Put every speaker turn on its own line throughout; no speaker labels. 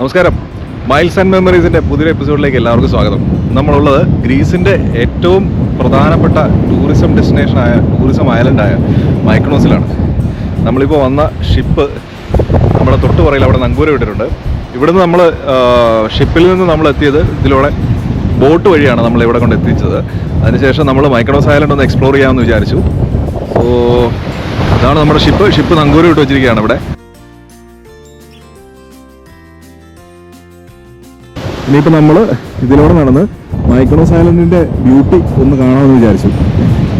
നമസ്കാരം. Miles and മെമ്മറീസിന്റെ പുതിയൊരു എപ്പിസോഡിലേക്ക് എല്ലാവർക്കും സ്വാഗതം. നമ്മളുള്ളത് ഗ്രീസിന്റെ ഏറ്റവും പ്രധാനപ്പെട്ട ടൂറിസം ഡെസ്റ്റിനേഷനായ ടൂറിസം ഐലൻഡായ മൈക്കണോസിലാണ് നമ്മളിപ്പോൾ വന്ന ഷിപ്പ് നമ്മുടെ തൊട്ടുപുറയിൽ അവിടെ നങ്കൂര വിട്ടിട്ടുണ്ട് ഇവിടുന്ന് നമ്മൾ ഷിപ്പിൽ നിന്ന് നമ്മൾ എത്തിയത് ഇതിലൂടെ ബോട്ട് വഴിയാണ് നമ്മൾ ഇവിടെ കൊണ്ട് എത്തിച്ചത്. അതിനുശേഷം നമ്മൾ മൈക്കണോസ് ഐലൻഡ് ഒന്ന് എക്സ്പ്ലോർ ചെയ്യാമെന്ന് വിചാരിച്ചു. സോ ഇതാണ് നമ്മുടെ ഷിപ്പ് ഷിപ്പ് നങ്കൂര വിട്ട് വെച്ചിരിക്കുകയാണ് ഇവിടെ. ഇനിയിപ്പോൾ നമ്മൾ ഇതിലൂടെ നടന്ന് മൈക്രോസ് ഐലൻഡിന്റെ ബ്യൂട്ടി ഒന്ന് കാണാമെന്ന് വിചാരിച്ചു.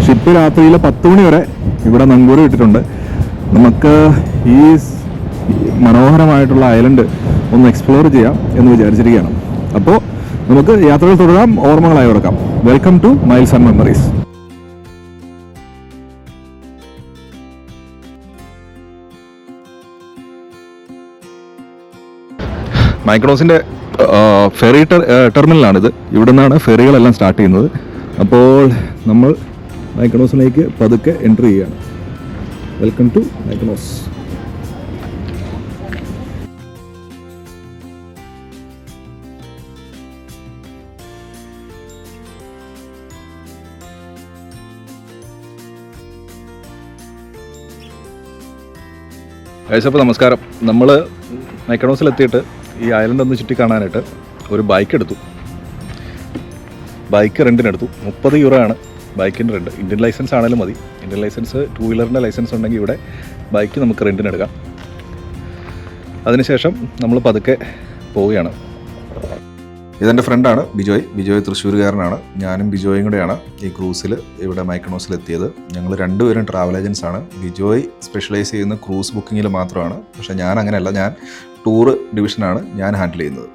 ഷിപ്പ് രാത്രിയിലെ പത്ത് മണി വരെ ഇവിടെ നങ്കൂരം ഇട്ടിട്ടുണ്ട്. നമുക്ക് ഈ മനോഹരമായിട്ടുള്ള ഐലൻഡ് ഒന്ന് എക്സ്പ്ലോർ ചെയ്യാം എന്ന് വിചാരിച്ചിരിക്കുകയാണ്. അപ്പോൾ നമുക്ക് യാത്രകൾ തുടരാം ഓർമ്മകളായി കൊടുക്കാം. Welcome to miles and memories മൈക്രോസിന്റെ ferry ടെർ ടെർമിനലാണിത് ഇവിടെ നിന്നാണ് ഫെറികളെല്ലാം സ്റ്റാർട്ട് ചെയ്യുന്നത്. അപ്പോൾ നമ്മൾ മൈക്കണോസിലേക്ക് പതുക്കെ എൻട്രി ചെയ്യുകയാണ് വെൽക്കം ടു മൈക്കണോസ് അപ്പോൾ നമസ്കാരം. നമ്മൾ മൈക്കണോസിലെത്തിയിട്ട് ഈ ഐലൻഡ് ഒന്ന് ചുറ്റി കാണാനായിട്ട് ഒരു ബൈക്ക് എടുത്തു. ബൈക്ക് റെന്റിനെടുത്തു മുപ്പത് യൂറോ ആണ് ബൈക്കിന്റെ റെന്റ് ഇന്ത്യൻ ലൈസൻസ് ആണെങ്കിലും മതി. ഇന്ത്യൻ ലൈസൻസ് ടു വീലറിന്റെ ലൈസൻസ് ഉണ്ടെങ്കിൽ ഇവിടെ ബൈക്ക് നമുക്ക് റെന്റിനെടുക്കാം അതിനുശേഷം നമ്മൾ പതുക്കെ പോവുകയാണ്. ഇതെന്റെ ഫ്രണ്ടാണ് ബിജോയ്. ബിജോയ് തൃശ്ശൂരുകാരനാണ്. ഞാനും ബിജോയും കൂടെയാണ് ഈ ക്രൂസിൽ ഇവിടെ മൈക്കണോസിൽ എത്തിയത്. ഞങ്ങൾ രണ്ടുപേരും ട്രാവൽ ഏജൻസ് ആണ്. ബിജോയ് സ്പെഷ്യലൈസ് ചെയ്യുന്ന ക്രൂസ് ബുക്കിങ്ങിൽ മാത്രമാണ്. പക്ഷേ ഞാൻ അങ്ങനെയല്ല. ഞാൻ ടൂർ ഡിവിഷനാണ് ഞാൻ ഹാൻഡിൽ ചെയ്യുന്നത്.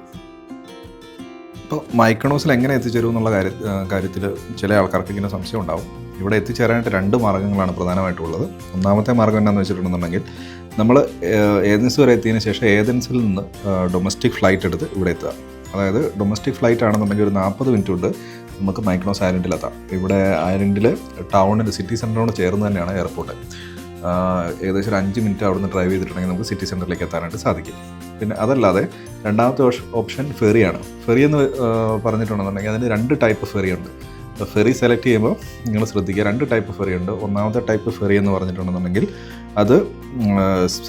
ഇപ്പോൾ മൈക്കണോസിൽ എങ്ങനെ എത്തിച്ചേരും എന്നുള്ള കാര്യ കാര്യത്തിൽ ചില ആൾക്കാർക്ക് ഇങ്ങനെ സംശയം ഉണ്ടാവും. ഇവിടെ എത്തിച്ചേരാനായിട്ട് രണ്ട് മാർഗങ്ങളാണ് പ്രധാനമായിട്ടുള്ളത്. ഒന്നാമത്തെ മാർഗം എന്താണെന്ന് വെച്ചിട്ടുണ്ടെന്നുണ്ടെങ്കിൽ നമ്മൾ ഏതൻസ് വരെ എത്തിയതിന് ശേഷം ഏതൻസിൽ നിന്ന് ഡൊമസ്റ്റിക് ഫ്ലൈറ്റ് എടുത്ത് ഇവിടെ എത്തുക. അതായത് ഡൊമസ്റ്റിക് ഫ്ലൈറ്റ് ആണെന്നുണ്ടെങ്കിൽ ഒരു നാൽപ്പത് മിനിറ്റ് കൊണ്ട് നമുക്ക് മൈക്രോസ് ഐലൻഡിലെത്താം ഇവിടെ ഐലൻഡിൽ ടൗണിൽ സിറ്റി സെന്ററിനോട് ചേർന്ന് തന്നെയാണ് എയർപോർട്ട് ഏകദേശം ഒരു അഞ്ച് മിനിറ്റ് അവിടുന്ന് ഡ്രൈവ് ചെയ്തിട്ടുണ്ടെങ്കിൽ നമുക്ക് സിറ്റി സെന്ററിലേക്ക് എത്താനായിട്ട് സാധിക്കും. പിന്നെ അതല്ലാതെ രണ്ടാമത്തെ ഓപ്ഷൻ ഫെറിയാണ്. ഫെറി എന്ന് പറഞ്ഞിട്ടുണ്ടെന്നുണ്ടെങ്കിൽ അതിന് രണ്ട് ടൈപ്പ് ഫെറി ഉണ്ട്. ഫെറി സെലക്ട് ചെയ്യുമ്പോൾ നിങ്ങൾ ശ്രദ്ധിക്കുക രണ്ട് ടൈപ്പ് ഫെറി ഉണ്ട്. ഒന്നാമത്തെ ടൈപ്പ് ഫെറി എന്ന് പറഞ്ഞിട്ടുണ്ടെന്നുണ്ടെങ്കിൽ അത്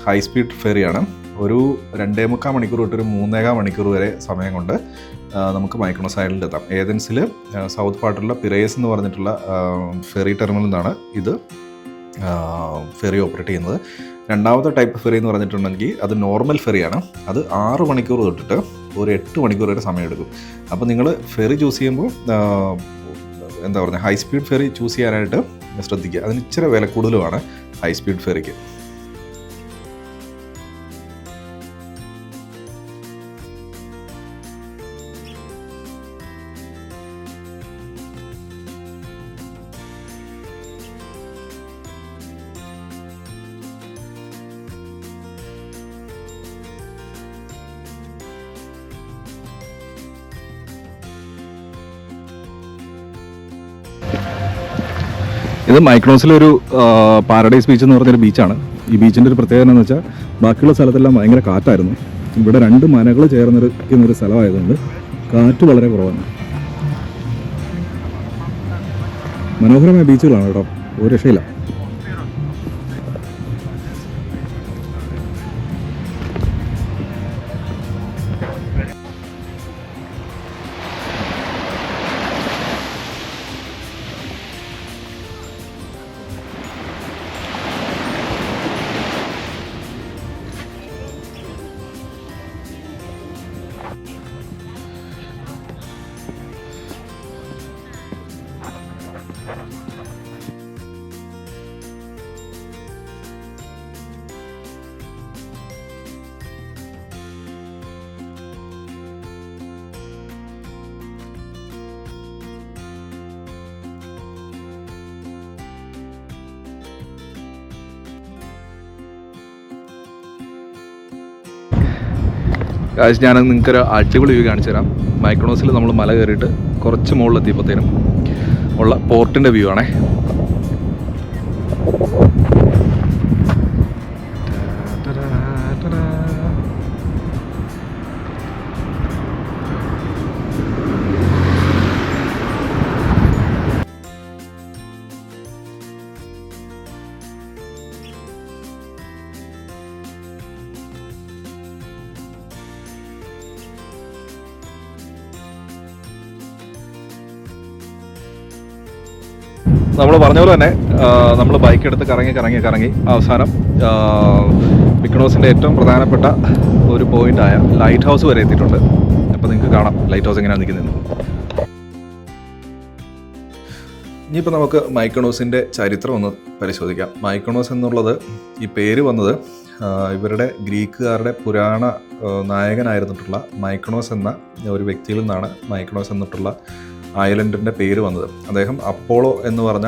ഹൈ സ്പീഡ് ഫെറിയാണ് ഒരു രണ്ടേ മുക്കാൽ മണിക്കൂർ തൊട്ട് ഒരു മൂന്നേകാൽ മണിക്കൂർ വരെ സമയം കൊണ്ട് നമുക്ക് മൈക്രോണോസ് ഐലൻഡിൽ എത്താം. ഏതൻസിൽ സൗത്ത് പാർട്ടിലുള്ള പിറേസ് എന്ന് പറഞ്ഞിട്ടുള്ള ഫെറി ടെർമിനലിൽ നിന്നാണ് ഇത് ഫെറി ഓപ്പറേറ്റ് ചെയ്യുന്നത്. രണ്ടാമത്തെ ടൈപ്പ് ഫെറി എന്ന് പറഞ്ഞിട്ടുണ്ടെങ്കിൽ അത് നോർമൽ ഫെറിയാണ് അത് ആറ് മണിക്കൂർ തൊട്ടിട്ട് ഒരു എട്ട് മണിക്കൂർ വരെ സമയമെടുക്കും. അപ്പോൾ നിങ്ങൾ ഫെറി ചൂസ് ചെയ്യുമ്പോൾ എന്താ പറയുക ഹൈ സ്പീഡ് ഫെറി ചൂസ് ചെയ്യാനായിട്ട് ശ്രദ്ധിക്കുക. അതിന് ഇച്ചിരി വില കൂടുതലുമാണ് ഹൈ സ്പീഡ് ഫെറിക്ക് ഇത് മൈക്രോസിലെ ഒരു പാരഡൈസ് ബീച്ച് എന്ന് പറഞ്ഞൊരു ബീച്ചാണ്. ഈ ബീച്ചിന്റെ ഒരു പ്രത്യേകത എന്ന് വെച്ചാൽ ബാക്കിയുള്ള സ്ഥലത്തെല്ലാം ഭയങ്കര കാറ്റായിരുന്നു. ഇവിടെ രണ്ട് മനകൾ ചേർന്നിരിക്കുന്ന ഒരു സ്ഥലമായതുകൊണ്ട് കാറ്റ് വളരെ കുറവാണ്. മനോഹരമായ ബീച്ചുകളാണ് കേട്ടോ ഒരു രക്ഷയില്ല. കാശ് ഞാൻ നിങ്ങൾക്കൊരു അടിപൊളി വ്യൂ കാണിച്ചു തരാം. മൈക്രോണോസിൽ നമ്മൾ മല കയറിയിട്ട് കുറച്ച് മുകളിലെത്തിയപ്പോഴത്തേനും ഉള്ള പോർട്ടിന്റെ വ്യൂ ആണേ. നമ്മൾ പറഞ്ഞ പോലെ തന്നെ നമ്മൾ ബൈക്ക് എടുത്ത് കറങ്ങി കറങ്ങി കറങ്ങി അവസാനം മിക്കണോസിന്റെ ഏറ്റവും പ്രധാനപ്പെട്ട ഒരു പോയിന്റായ ലൈറ്റ് ഹൗസ് വരെ എത്തിയിട്ടുണ്ട്. അപ്പോൾ നിങ്ങൾക്ക് കാണാം ലൈറ്റ് ഹൗസ് എങ്ങനെയാണ് നിൽക്കുന്നത്. ഇനിയിപ്പോൾ നമുക്ക് മൈക്കണോസിന്റെ ചരിത്രം ഒന്ന് പരിശോധിക്കാം. മൈക്കണോസ് എന്നുള്ളത് ഈ പേര് വന്നത് ഇവരുടെ ഗ്രീക്കുകാരുടെ പുരാണ നായകനായിരുന്നിട്ടുള്ള മൈക്കണോസ് എന്ന ഒരു വ്യക്തിയിൽ നിന്നാണ് മൈക്കണോസ് എന്നിട്ടുള്ള ഐലൻഡിന്റെ പേര് വന്നത്. അദ്ദേഹം അപ്പോളോ എന്ന് പറഞ്ഞ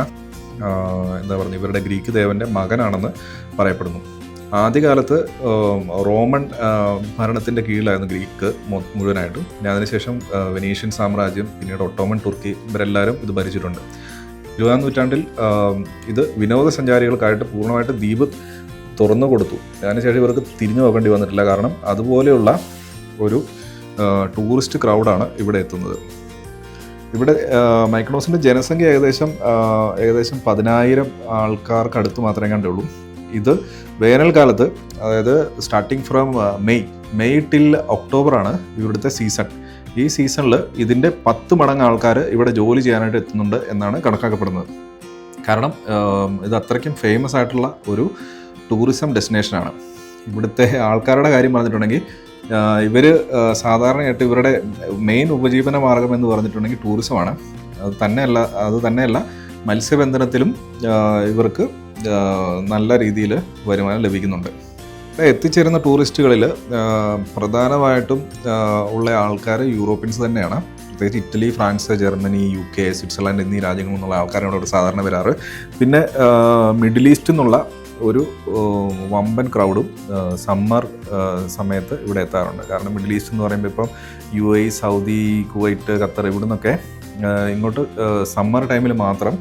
എന്താ പറയുക ഇവരുടെ ഗ്രീക്ക് ദേവന്റെ മകനാണെന്ന് പറയപ്പെടുന്നു. ആദ്യകാലത്ത് റോമൺ ഭരണത്തിന്റെ കീഴിലായിരുന്നു ഗ്രീക്ക് മുഴുവനായിട്ടും. പിന്നെ അതിനുശേഷം വെനീഷ്യൻ സാമ്രാജ്യം പിന്നീട് ഒട്ടോമൻ തുർക്കി ഇവരെല്ലാവരും ഇത് ഭരിച്ചിട്ടുണ്ട്. ഇരുപതാം നൂറ്റാണ്ടിൽ ഇത് വിനോദസഞ്ചാരികൾക്കായിട്ട് പൂർണമായിട്ട് ദ്വീപ് തുറന്നു കൊടുത്തു. അതിനുശേഷം ഇവർക്ക് തിരിഞ്ഞു നോക്കേണ്ടി വന്നിട്ടില്ല. കാരണം അതുപോലെയുള്ള ഒരു ടൂറിസ്റ്റ് ക്രൗഡാണ് ഇവിടെ എത്തുന്നത്. ഇവിടെ മൈക്രോസിന്റെ ജനസംഖ്യ ഏകദേശം ഏകദേശം പതിനായിരം ആൾക്കാർക്ക് അടുത്ത് മാത്രമേ കണ്ടുള്ളൂ. ഇത് വേനൽക്കാലത്ത് അതായത് starting from May May till ഒക്ടോബറാണ് ഇവിടുത്തെ സീസൺ ഈ സീസണിൽ ഇതിന്റെ പത്ത് മടങ്ങ് ആൾക്കാർ ഇവിടെ ജോലി ചെയ്യാനായിട്ട് എത്തുന്നുണ്ട് എന്നാണ് കണക്കാക്കപ്പെടുന്നത്. കാരണം ഇത് അത്രയ്ക്കും ഫേമസ് ആയിട്ടുള്ള ഒരു ടൂറിസം ഡെസ്റ്റിനേഷനാണ് ഇവിടുത്തെ ആൾക്കാരുടെ കാര്യം പറഞ്ഞിട്ടുണ്ടെങ്കിൽ ഇവർ സാധാരണയായിട്ട് ഇവരുടെ മെയിൻ ഉപജീവന മാർഗം എന്ന് പറഞ്ഞിട്ടുണ്ടെങ്കിൽ ടൂറിസമാണ് അത് തന്നെയല്ല അത് തന്നെയല്ല മത്സ്യബന്ധനത്തിലും ഇവർക്ക് നല്ല രീതിയിൽ വരുമാനം ലഭിക്കുന്നുണ്ട്. എത്തിച്ചേരുന്ന ടൂറിസ്റ്റുകളിൽ പ്രധാനമായിട്ടും ഉള്ള ആൾക്കാർ യൂറോപ്യൻസ് തന്നെയാണ്. പ്രത്യേകിച്ച് Italy France Germany U K Switzerland എന്നീ രാജ്യങ്ങളിൽ നിന്നുള്ള ആൾക്കാരാണ് ഇവിടെ സാധാരണ വരാറ്. പിന്നെ മിഡിൽ ഈസ്റ്റ് നിന്നുള്ള ഒരു വമ്പൻ ക്രൗഡും സമ്മർ സമയത്ത് ഇവിടെ എത്താറുണ്ട്. കാരണം മിഡിൽ ഈസ്റ്റ് എന്ന് പറയുമ്പോൾ ഇപ്പം U A Saudi Kuwait Qatar ഇവിടെ നിന്നൊക്കെ ഇങ്ങോട്ട് സമ്മർ ടൈമിൽ മാത്രം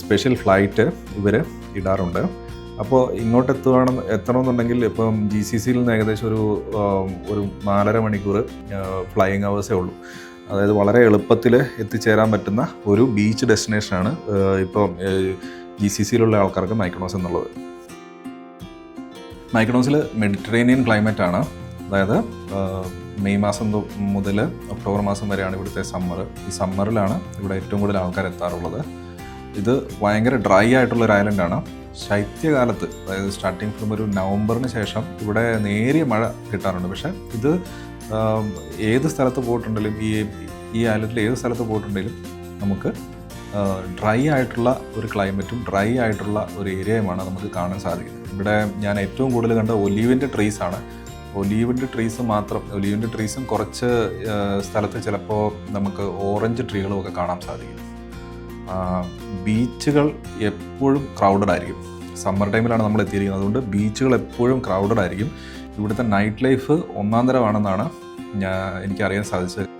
സ്പെഷ്യൽ ഫ്ലൈറ്റ് ഇവർ ഇടാറുണ്ട്. അപ്പോൾ ഇങ്ങോട്ട് എത്തുവാണെന്ന് എത്തണമെന്നുണ്ടെങ്കിൽ ഇപ്പം ജി സി സിയിൽ നിന്ന് ഏകദേശം ഒരു ഒരു നാലര മണിക്കൂർ ഫ്ലൈയിങ് അവേഴ്സേ ഉള്ളൂ. അതായത് വളരെ എളുപ്പത്തിൽ എത്തിച്ചേരാൻ പറ്റുന്ന ഒരു ബീച്ച് ഡെസ്റ്റിനേഷനാണ് ഇപ്പം ജി സി സിയിലുള്ള ആൾക്കാർക്ക് മൈക്കണോസ് എന്നുള്ളത്. മൈക്കണോസിൽ മെഡിറ്ററേനിയൻ ക്ലൈമറ്റ് ആണ് അതായത് മെയ് മാസം മുതൽ ഒക്ടോബർ മാസം വരെയാണ് ഇവിടുത്തെ സമ്മർ ഈ സമ്മറിലാണ് ഇവിടെ ഏറ്റവും കൂടുതൽ ആൾക്കാർ എത്താറുള്ളത്. ഇത് ഭയങ്കര ഡ്രൈ ആയിട്ടുള്ള ഒരു ഐലൻഡാണ് ശൈത്യകാലത്ത് അതായത് സ്റ്റാർട്ടിങ് ഫ്രം ഒരു നവംബറിന് ശേഷം ഇവിടെ നേരിയ മഴ കിട്ടാറുണ്ട്. പക്ഷേ ഇത് ഏത് സ്ഥലത്ത് പോയിട്ടുണ്ടെങ്കിലും ഈ ഈ ഐലൻഡിൽ ഏത് സ്ഥലത്ത് പോയിട്ടുണ്ടെങ്കിലും നമുക്ക് ഡ്രൈ ആയിട്ടുള്ള ഒരു ക്ലൈമറ്റും ഡ്രൈ ആയിട്ടുള്ള ഒരു ഏരിയയുമാണ് നമുക്ക് കാണാൻ സാധിക്കുന്നത്. ഇവിടെ ഞാൻ ഏറ്റവും കൂടുതൽ കണ്ട ഒലീവിന്റെ ട്രീസ് ആണ്. ഒലീവിന്റെ ട്രീസ് മാത്രം ഒലീവിന്റെ ട്രീസും കുറച്ച് സ്ഥലത്ത് ചിലപ്പോൾ നമുക്ക് ഓറഞ്ച് ട്രീകളും ഒക്കെ കാണാൻ സാധിക്കും. ബീച്ചുകൾ എപ്പോഴും ക്രൗഡഡ് ആയിരിക്കും. സമ്മർ ടൈമിലാണ് നമ്മൾ എത്തിയിരിക്കുന്നത്. അതുകൊണ്ട് ബീച്ചുകൾ എപ്പോഴും ക്രൗഡഡ് ആയിരിക്കും. ഇവിടുത്തെ നൈറ്റ് ലൈഫ് ഒന്നാം തരമാണെന്നാണ് ഞാൻ എനിക്കറിയാൻ സാധിച്ചത്.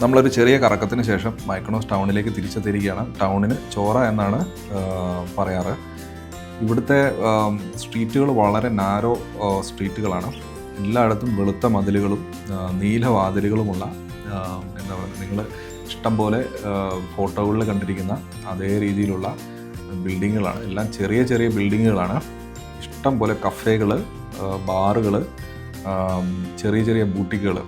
നമ്മളൊരു ചെറിയ കറക്കത്തിന് ശേഷം മൈക്കണോസ് ടൗണിലേക്ക് തിരിച്ചെത്തിയിരിക്കുകയാണ്. ടൗണിന് ചോറ എന്നാണ് പറയാറ്. ഇവിടുത്തെ സ്ട്രീറ്റുകൾ വളരെ നാരോ സ്ട്രീറ്റുകളാണ്. എല്ലായിടത്തും വെളുത്ത മതിലുകളും നീല നീലവാതിലുകളുമുള്ള എന്താ പറയുക നിങ്ങൾ ഇഷ്ടം പോലെ ഫോട്ടോകളിൽ കണ്ടിരിക്കുന്ന അതേ രീതിയിലുള്ള ബിൽഡിങ്ങുകളാണ്. എല്ലാം ചെറിയ ചെറിയ ബിൽഡിങ്ങുകളാണ്. ഇഷ്ടം പോലെ കഫേകൾ ബാറുകൾ ചെറിയ ചെറിയ ബൂട്ടിക്കുകൾ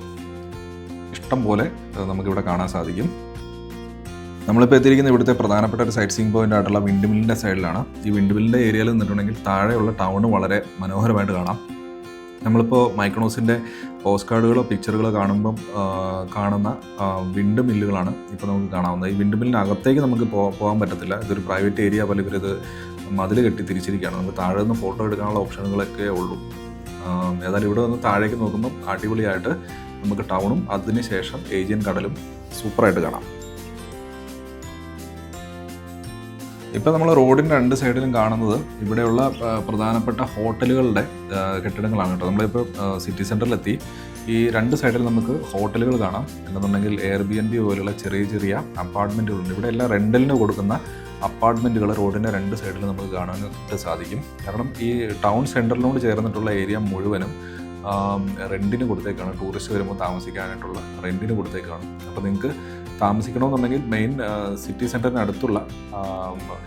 ഇഷ്ടം പോലെ നമുക്കിവിടെ കാണാൻ സാധിക്കും. നമ്മളിപ്പോൾ എത്തിയിരിക്കുന്ന ഇവിടുത്തെ പ്രധാനപ്പെട്ട ഒരു സൈറ്റ് സീങ് പോയിന്റ് ആയിട്ടുള്ള വിൻഡ്മില്ലിന്റെ സൈഡിലാണ് ഈ വിൻഡ്മില്ലിന്റെ ഏരിയയിൽ നിന്നിട്ടുണ്ടെങ്കിൽ താഴെയുള്ള ടൗൺ വളരെ മനോഹരമായിട്ട് കാണാം. നമ്മളിപ്പോൾ മൈക്രോസിന്റെ പോസ്റ്റ് കാർഡുകളോ പിക്ചറുകളോ കാണുമ്പം കാണുന്ന വിൻഡ് മില്ലുകളാണ് ഇപ്പോൾ നമുക്ക് കാണാവുന്നത്. ഈ വിൻഡ് മില്ലിന് അകത്തേക്ക് നമുക്ക് പോകാൻ പറ്റത്തില്ല. ഇതൊരു പ്രൈവറ്റ് ഏരിയ പോലെ ഇവരിത് മതിൽ കെട്ടി തിരിച്ചിരിക്കുകയാണ്. നമുക്ക് താഴെ നിന്ന് ഫോട്ടോ എടുക്കാനുള്ള ഓപ്ഷനുകളൊക്കെ ഉള്ളൂ. ഏതായാലും ഇവിടെ വന്ന് താഴേക്ക് നോക്കുമ്പം അടിപൊളിയായിട്ട് നമുക്ക് ടൗണും അതിനുശേഷം ഏജിയൻ കടലും സൂപ്പറായിട്ട് കാണാം. ഇപ്പം നമ്മൾ റോഡിന്റെ രണ്ട് സൈഡിലും കാണുന്നത് ഇവിടെയുള്ള പ്രധാനപ്പെട്ട ഹോട്ടലുകളുടെ കെട്ടിടങ്ങളാണ് കേട്ടോ. നമ്മളിപ്പോൾ സിറ്റി സെന്ററിലെത്തി. ഈ രണ്ട് സൈഡിൽ നമുക്ക് ഹോട്ടലുകൾ കാണാം. എന്നുണ്ടെങ്കിൽ എയർ ബി എൻ ബി പോലുള്ള ചെറിയ ചെറിയ അപ്പാർട്ട്മെന്റുകളുണ്ട്. ഇവിടെ എല്ലാം റെന്റലിന് കൊടുക്കുന്ന അപ്പാർട്ട്മെന്റുകൾ റോഡിന്റെ രണ്ട് സൈഡിൽ നമുക്ക് കാണാനായിട്ട് സാധിക്കും. കാരണം ഈ ടൗൺ സെന്ററിനോട് ചേർന്നിട്ടുള്ള ഏരിയ മുഴുവനും റെന്റിന് കൊടുത്തേക്കാണ്. ടൂറിസ്റ്റ് വരുമ്പോൾ താമസിക്കാനായിട്ടുള്ള റെന്റിന് കൊടുത്തേക്കാണ്. അപ്പോൾ നിങ്ങൾക്ക് താമസിക്കണമെന്നുണ്ടെങ്കിൽ മെയിൻ സിറ്റി സെന്ററിന് അടുത്തുള്ള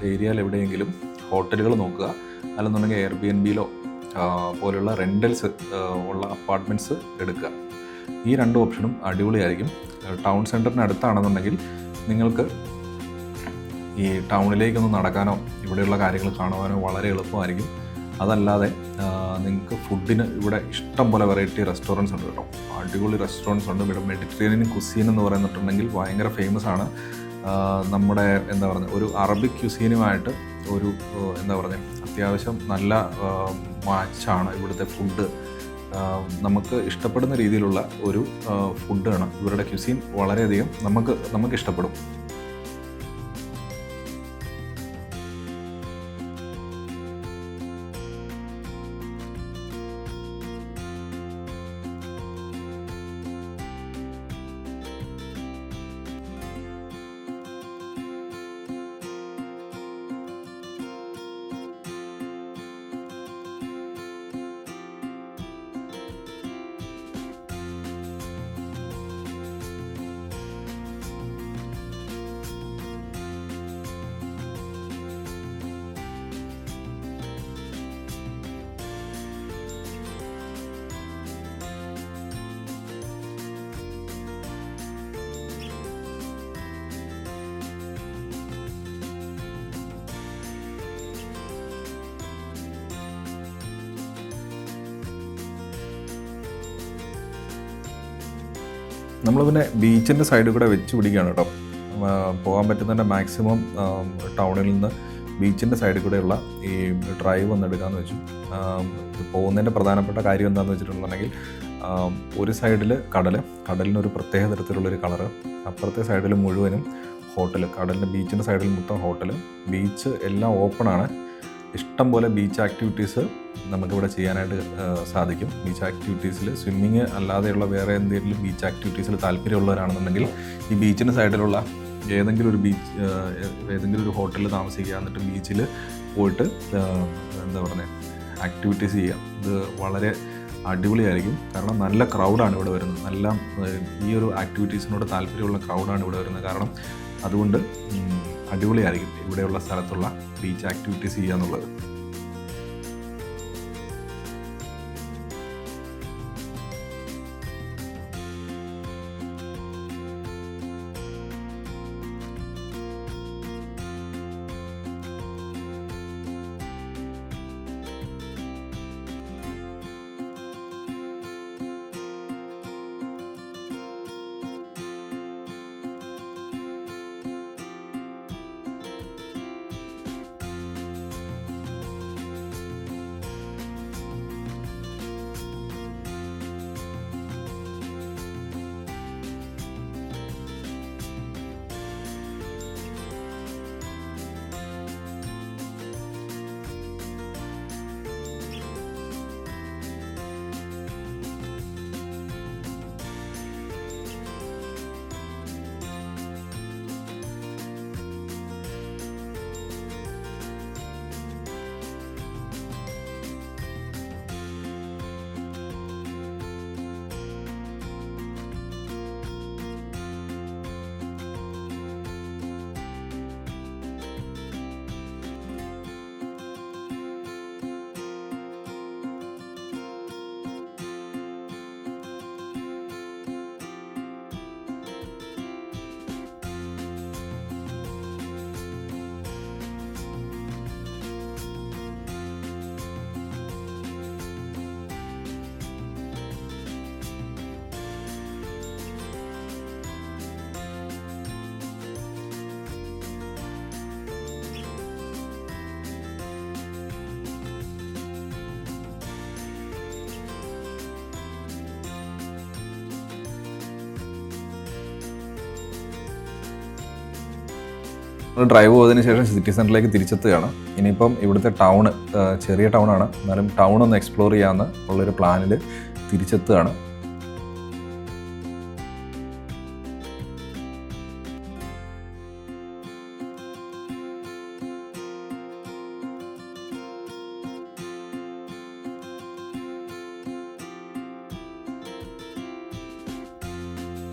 ഏരിയയിൽ എവിടെയെങ്കിലും ഹോട്ടലുകൾ നോക്കുക. അല്ലെന്നുണ്ടെങ്കിൽ എയർ ബി എൻ ബിയിലോ പോലെയുള്ള റെന്റൽസ് ഉള്ള അപ്പാർട്ട്മെന്റ്സ് എടുക്കുക. ഈ രണ്ട് ഓപ്ഷനും അടിപൊളിയായിരിക്കും. ടൗൺ സെന്ററിന് അടുത്താണെന്നുണ്ടെങ്കിൽ നിങ്ങൾക്ക് ഈ ടൗണിലേക്കൊന്ന് നടക്കാനോ ഇവിടെയുള്ള കാര്യങ്ങൾ കാണുവാനോ വളരെ എളുപ്പമായിരിക്കും. അതല്ലാതെ നിങ്ങൾക്ക് ഫുഡിന് ഇവിടെ ഇഷ്ടം പോലെ വെറൈറ്റി റെസ്റ്റോറന്റ്സ് ഉണ്ട് കേട്ടോ. അടിപൊളി റെസ്റ്റോറന്റ്സ് ഉണ്ട്. ഇവിടെ മെഡിറ്ററേനിയൻ കുസീൻ എന്ന് പറയുന്നിട്ടുണ്ടെങ്കിൽ ഭയങ്കര ഫേമസ് ആണ്. നമ്മുടെ എന്താ പറയുക ഒരു അറബിക് ക്യുസീനുമായിട്ട് ഒരു എന്താ പറയുക അത്യാവശ്യം നല്ല മാച്ചാണ് ഇവിടുത്തെ ഫുഡ് നമുക്ക് ഇഷ്ടപ്പെടുന്ന രീതിയിലുള്ള ഒരു ഫുഡാണ് ഇവരുടെ ക്യുസീൻ വളരെയധികം നമുക്ക് നമുക്ക് ഇഷ്ടപ്പെടും. നമ്മൾ പിന്നെ ബീച്ചിന്റെ സൈഡിൽ കൂടെ വെച്ച് പിടിക്കുകയാണ് കേട്ടോ. പോകാൻ പറ്റുന്നതിന്റെ മാക്സിമം ടൗണിൽ നിന്ന് ബീച്ചിന്റെ സൈഡിൽ കൂടെയുള്ള ഈ ഡ്രൈവ് ഒന്ന് എടുക്കാമെന്ന് വെച്ചു. പോകുന്നതിന്റെ പ്രധാനപ്പെട്ട കാര്യം എന്താണെന്ന് വെച്ചിട്ടുണ്ടെങ്കിൽ ഒരു സൈഡിൽ കടൽ കടലിനൊരു പ്രത്യേക തരത്തിലുള്ളൊരു കളറ് അപ്പുറത്തെ സൈഡിൽ മുഴുവനും ഹോട്ടൽ കടലിന്റെ ബീച്ചിന്റെ സൈഡിൽ മൊത്തം ഹോട്ടൽ ബീച്ച് എല്ലാം ഓപ്പണാണ് ഇഷ്ടം പോലെ ബീച്ച് ആക്ടിവിറ്റീസ് നമുക്കിവിടെ ചെയ്യാനായിട്ട് സാധിക്കും. ബീച്ച് ആക്ടിവിറ്റീസിൽ സ്വിമ്മിങ് അല്ലാതെയുള്ള വേറെ എന്തെങ്കിലും ബീച്ച് ആക്ടിവിറ്റീസിൽ താല്പര്യമുള്ളവരാണെന്നുണ്ടെങ്കിൽ ഈ ബീച്ചിന് സൈഡിലുള്ള ഏതെങ്കിലും ഒരു ബീച്ച് ഏതെങ്കിലും ഒരു ഹോട്ടലിൽ താമസിക്കുക എന്നിട്ട് ബീച്ചിൽ പോയിട്ട് എന്താ പറയുക ആക്ടിവിറ്റീസ് ചെയ്യാം ഇത് വളരെ അടിപൊളിയായിരിക്കും. കാരണം നല്ല ക്രൗഡാണ് ഇവിടെ വരുന്നത്. നല്ല ഈ ഒരു ആക്ടിവിറ്റീസിനോട് താല്പര്യമുള്ള ക്രൗഡാണ് ഇവിടെ വരുന്നത്. കാരണം അതുകൊണ്ട് അടിപൊളിയായിരിക്കും ഇവിടെയുള്ള സ്ഥലത്തുള്ള ബീച്ച് ആക്ടിവിറ്റീസ് ചെയ്യുക എന്നുള്ളത്. ഡ്രൈവ് പോയതിന് ശേഷം സിറ്റി സെന്ററിലേക്ക് തിരിച്ചെത്തുകയാണ്. ഇനിയിപ്പം ഇവിടുത്തെ ടൗൺ ചെറിയ ടൗണാണ് എന്നാലും ടൗൺ ഒന്ന് എക്സ്പ്ലോർ ചെയ്യാമെന്ന് ഉള്ളൊരു പ്ലാനിൽ തിരിച്ചെത്തുകയാണ്.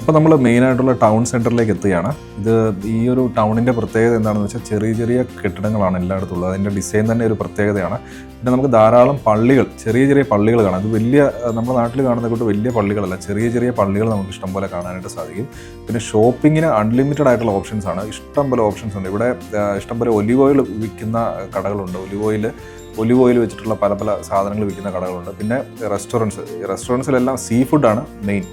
അപ്പോൾ നമ്മൾ മെയിനായിട്ടുള്ള ടൗൺ സെന്ററിലേക്ക് എത്തുകയാണ്. ഇത് ഈ ഒരു ടൗണിന്റെ പ്രത്യേകത എന്താണെന്ന് വെച്ചാൽ ചെറിയ ചെറിയ കെട്ടിടങ്ങളാണ് എല്ലായിടത്തും ഉള്ളത് അതിന്റെ ഡിസൈൻ തന്നെ ഒരു പ്രത്യേകതയാണ്. പിന്നെ നമുക്ക് ധാരാളം പള്ളികൾ ചെറിയ ചെറിയ പള്ളികൾ കാണാം. ഇത് വലിയ നമ്മുടെ നാട്ടിൽ കാണുന്ന കൂട്ട് വലിയ പള്ളികളല്ല. ചെറിയ ചെറിയ പള്ളികൾ നമുക്ക് ഇഷ്ടം പോലെ കാണാനായിട്ട് സാധിക്കും. പിന്നെ ഷോപ്പിങ്ങിന് അൺലിമിറ്റഡ് ആയിട്ടുള്ള ഓപ്ഷൻസ് ആണ്. ഇഷ്ടം പോലെ ഓപ്ഷൻസ് ഉണ്ട്. ഇവിടെ ഇഷ്ടം പോലെ ഒലിവ് ഓയിൽ വിൽക്കുന്ന കടകളുണ്ട്. ഒലിവ് ഓയിൽ ഒലിവ് ഓയിൽ വെച്ചിട്ടുള്ള പല പല സാധനങ്ങൾ വിൽക്കുന്ന കടകളുണ്ട്. പിന്നെ റെസ്റ്റോറന്റ്സ് റെസ്റ്റോറന്റ്സിലെല്ലാം സീ ഫുഡാണ് മെയിൻ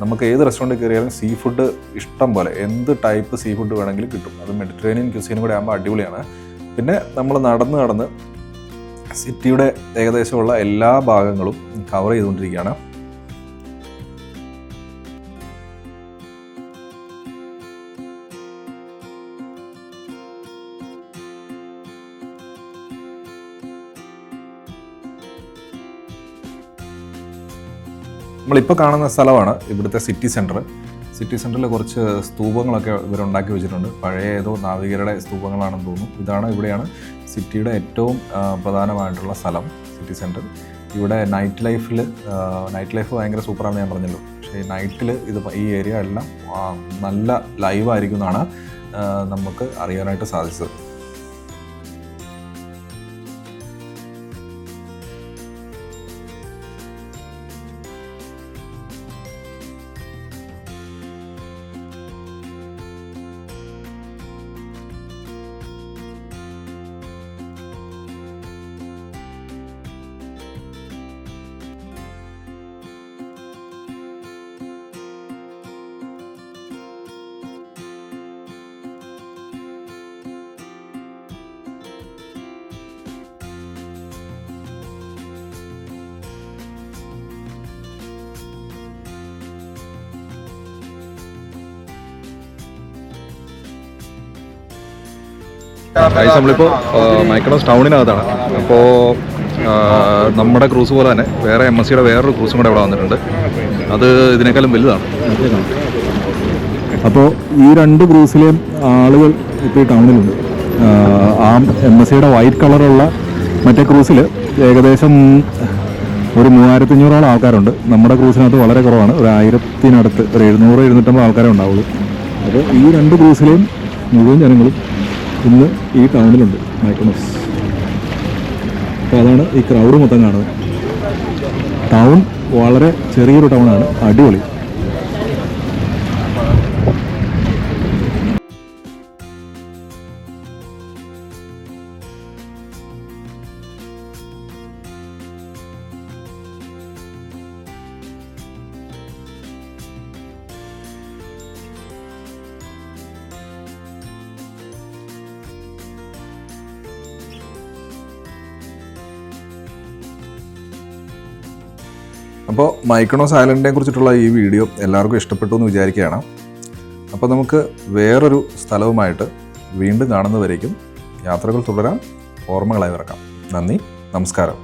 നമുക്ക് ഏത് റെസ്റ്റോറന്റ് കയറിയാലും സീ ഫുഡ് ഇഷ്ടം പോലെ എന്ത് ടൈപ്പ് സീ ഫുഡ് വേണമെങ്കിലും കിട്ടും. അത് മെഡിറ്ററേനിയൻ ക്യൂസീനും കൂടെ ആകുമ്പോൾ അടിപൊളിയാണ്. പിന്നെ നമ്മൾ നടന്ന് നടന്ന് സിറ്റിയുടെ ഏകദേശമുള്ള എല്ലാ ഭാഗങ്ങളും കവർ ചെയ്തുകൊണ്ടിരിക്കുകയാണ്. നമ്മളിപ്പോൾ കാണുന്ന സ്ഥലമാണ് ഇവിടുത്തെ സിറ്റി സെന്റർ സിറ്റി സെന്ററിൽ കുറച്ച് സ്തൂപങ്ങളൊക്കെ ഇവരുണ്ടാക്കി വെച്ചിട്ടുണ്ട്. പഴയ ഏതോ നാവികരുടെ സ്തൂപങ്ങളാണെന്ന് തോന്നുന്നു. ഇതാണ് ഇവിടെയാണ് സിറ്റിയുടെ ഏറ്റവും പ്രധാനമായിട്ടുള്ള സ്ഥലം സിറ്റി സെന്റർ ഇവിടെ നൈറ്റ് ലൈഫിൽ നൈറ്റ് ലൈഫ് ഭയങ്കര സൂപ്പറാണെന്ന് ഞാൻ പറഞ്ഞല്ലോ. പക്ഷേ നൈറ്റിൽ ഇത് ഈ ഏരിയ എല്ലാം നല്ല ലൈവായിരിക്കും എന്നാണ് നമുക്ക് അറിയാനായിട്ട് സാധിച്ചത്. ഗൈസ് നമ്മളിപ്പോൾ മൈക്രോസ് ടൗണിനകത്താണ് അപ്പോൾ നമ്മുടെ ക്രൂസ് പോലെ തന്നെ വേറെ എം എസ് സിയുടെ വേറൊരു ക്രൂസും കൂടെ ഇവിടെ വന്നിട്ടുണ്ട്. അത് ഇതിനേക്കാളും വലുതാണ്.
അപ്പോൾ ഈ രണ്ട് ക്രൂസിലെയും ആളുകൾ ഇപ്പോൾ ഈ ടൗണിലുണ്ട് ആ എം എസ് സിയുടെ വൈറ്റ് കളറുള്ള മറ്റേ ക്രൂസിൽ ഏകദേശം ഒരു മൂവായിരത്തി അഞ്ഞൂറോളം ആൾക്കാരുണ്ട്. നമ്മുടെ ക്രൂസിനകത്ത് വളരെ കുറവാണ്. ഒരു ആയിരത്തിനടുത്ത് ഒരു എഴുന്നൂറ് എഴുന്നൂറ്റമ്പത് ആൾക്കാരെ ഉണ്ടാവുള്ളൂ. അപ്പോൾ ഈ രണ്ട് ക്രൂസിലെയും മുഴുവൻ ജനങ്ങളും ഇന്ന് ഈ ടൗണിലുണ്ട് മൈക്രോമസ് അപ്പോൾ അതാണ് ഈ ക്രൗഡ് മൊത്തം കാണുന്നത്. ടൗൺ വളരെ ചെറിയൊരു ടൗണാണ്. അടിപൊളി.
അപ്പോൾ മൈക്കണോസ് ഐലൻഡിനെ കുറിച്ചിട്ടുള്ള ഈ വീഡിയോ എല്ലാവർക്കും ഇഷ്ടപ്പെട്ടു എന്ന് വിചാരിക്കുകയാണ്. അപ്പോൾ നമുക്ക് വേറൊരു സ്ഥലവുമായിട്ട് വീണ്ടും കാണുന്നവരേക്കും യാത്രകൾ തുടരാം ഓർമ്മകളായി ഇറക്കാം നന്ദി നമസ്കാരം.